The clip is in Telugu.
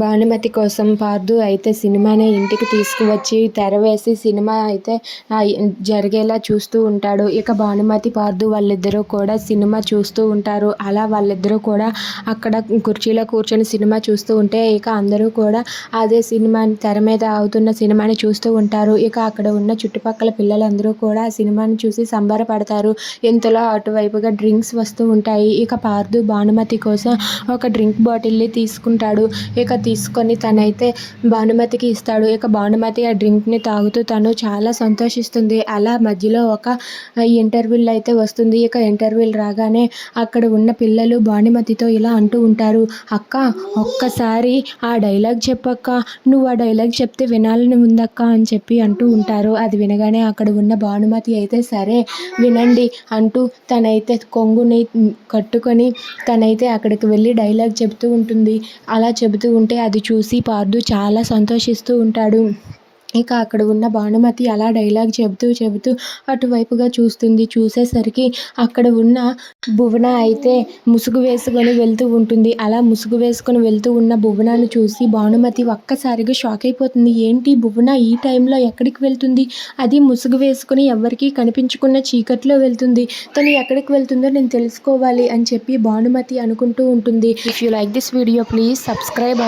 భానుమతి కోసం పార్దు అయితే సినిమాని ఇంటికి తీసుకువచ్చి తెర వేసి సినిమా అయితే జరిగేలా చూస్తూ ఉంటాడు. ఇక భానుమతి పార్దు వాళ్ళిద్దరూ కూడా సినిమా చూస్తూ ఉంటారు. అలా వాళ్ళిద్దరూ కూడా అక్కడ కుర్చీలో కూర్చొని సినిమా చూస్తూ ఉంటే ఇక అందరూ కూడా అదే సినిమాని తెర మీద అవుతున్న సినిమాని చూస్తూ ఉంటారు. ఇక అక్కడ ఉన్న చుట్టుపక్కల పిల్లలందరూ కూడా సినిమాని చూసి సంబరపడతారు. ఇంతలో అటువైపుగా డ్రింక్స్ వస్తూ ఉంటాయి. ఇక పార్దు భానుమతి కోసం ఒక డ్రింక్ బాటిల్ని తీసుకుంటాడు. ఇక తీసుకొని తనైతే భానుమతికి ఇస్తాడు. ఇక భానుమతి ఆ డ్రింక్ని తాగుతూ తను చాలా సంతోషిస్తుంది. అలా మధ్యలో ఒక ఇంటర్వ్యూల్ అయితే వస్తుంది. ఇక ఇంటర్వ్యూల్ రాగానే అక్కడ ఉన్న పిల్లలు భానుమతితో ఇలా అంటూ ఉంటారు. అక్క ఒక్కసారి ఆ డైలాగ్ చెప్పక్క. నువ్వు ఆ డైలాగ్ చెప్తే వినాలని ఉందక్క అని చెప్పి అంటూ ఉంటారు. అది వినగానే అక్కడ ఉన్న భానుమతి అయితే సరే వినండి అంటూ తనైతే కొంగుని కట్టుకొని తనైతే అక్కడికి వెళ్ళి డైలాగ్ చెబుతూ ఉంటుంది. అలా చెబుతూ ఉంటే అది చూసి పార్దు చాలా సంతోషిస్తూ ఉంటాడు. ఇక అక్కడ ఉన్న భానుమతి అలా డైలాగ్ చెబుతూ చెబుతూ అటువైపుగా చూస్తుంది. చూసేసరికి అక్కడ ఉన్న భువన అయితే ముసుగు వేసుకొని వెళ్తూ ఉంటుంది. అలా ముసుగు వేసుకొని వెళ్తూ ఉన్న భువనను చూసి భానుమతి ఒక్కసారిగా షాక్ అయిపోతుంది. ఏంటి భువన ఈ టైంలో ఎక్కడికి వెళ్తుంది? అది ముసుగు వేసుకొని ఎవరికీ కనిపించకుండా చీకట్లో వెళ్తుంది. తను ఎక్కడికి వెళ్తుందో నేను తెలుసుకోవాలి అని చెప్పి భానుమతి అనుకుంటూ ఉంటుంది. If you like this video please subscribe